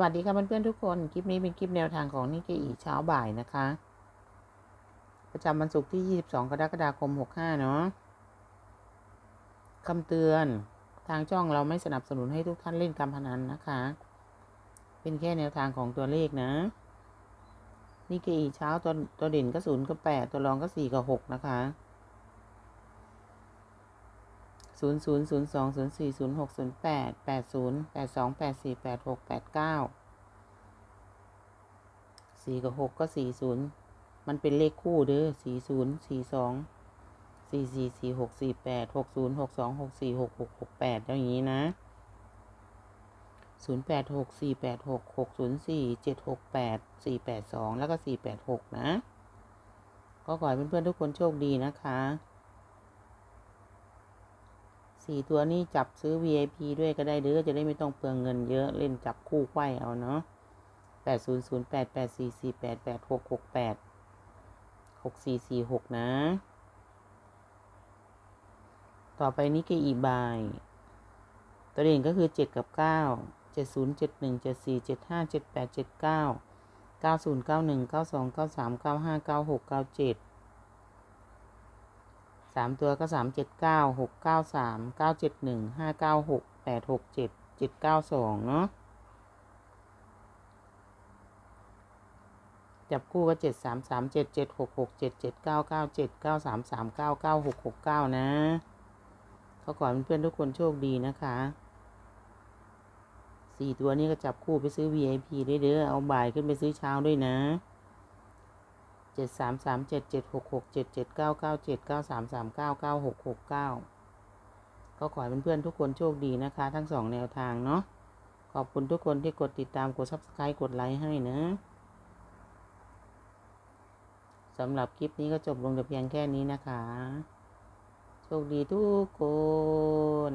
วัสดีค่ะเพื่อนๆทุกคน คลิปนี้เป็นคลิปแนวทางของนิกเกอีเช้าบ่ายนะคะ ประจำวันศุกร์ที่ 22 กรกฎาคม 65 เนาะคำเตือนทางช่องเราไม่สนับสนุนให้ทุกท่านเล่นการพนันนะคะ เป็นแค่แนวทางของตัวเลขนะนิกเกอีเช้าตัวตัวเด่นก็ศูนย์กับแปดตัวรองก็สี่กับหกนะคะ ศูนย์ศูนย์ศูนย์สองศูนย์สี่ศูนย์หกศูนย์แปดแปดศูนย์แปดสองแปดสี่แปดหกแปดเก้าสี่กับหกก็สี่ศูนย์มันเป็นเลขคู่เด้อสี่ศูนย์สี่สองสี่สี่สี่หกสี่แปดหกศูนย์หกสองหกสี่หกหกหกแปดอย่างนี้นะศูนย์แปดหกสี่แปดหกหกศูนย์สี่เจ็ดหกแปดสี่แปดสองแล้วก็สี่แปดหกนะ ก็ขอให้เพื่อนๆทุกคนโชคดีนะคะ สี่ตัวนี้จับซื้อ VIP ด้วยก็ได้เด้อจะได้ไม่ต้องเปลืองเงินเยอะเล่นจับคู่ไขว้เอาเนาะแปดศูนย์ศูนย์แปดแปดสี่สี่แปดแปดหกหกแปดหกสี่สี่หกนะ ต่อไปนี้กอีบาย ตัวเด่นก็คือเจ็ดกับเก้าเจ็ดศูนย์เจ็ดหนึ่งเจ็ดสี่เจ็ดห้าเจ็ดแปดเจ็ดเก้าเก้าศูนย์เก้าหนึ่งเก้าสองเก้าสามเก้าห้าเก้าหกเก้าเจ็ด สามตัวก็สามเจ็ดเก้าหกเก้าสามเก้าเจ็ดหนึ่งห้าเก้าหกแปดหกเจ็ดเจ็ดเก้าสองเนาะจับคู่ก็เจ็ดสามสามเจ็ดเจ็ดหกหกเจ็ดเจ็ดเก้าเก้าเจ็ดเก้าสามสามเก้าเก้าหกหกเก้านะก็ขอให้เพื่อนทุกคนโชคดีนะคะสี่ตัวนี้ก็จับคู่ไปซื้อ VIP ได้เด้อเอาบ่ายขึ้นไปซื้อเช้าด้วยนะ เจ็ดสามสามเจ็ดเจ็ดหกหกเจ็ดเจ็ดเก้าเก้าเจ็ดเก้าสามสามเก้าเก้าหกหกเก้าก็ขอให้เพื่อนๆทุกคนโชคดีนะคะ ทั้งสองแนวทางเนาะขอบคุณทุกคนที่กดติดตามกด subscribe กดไลค์ให้นะสำหรับคลิปนี้ก็จบลงแต่เพียงแค่นี้นะคะ โชคดีทุกคน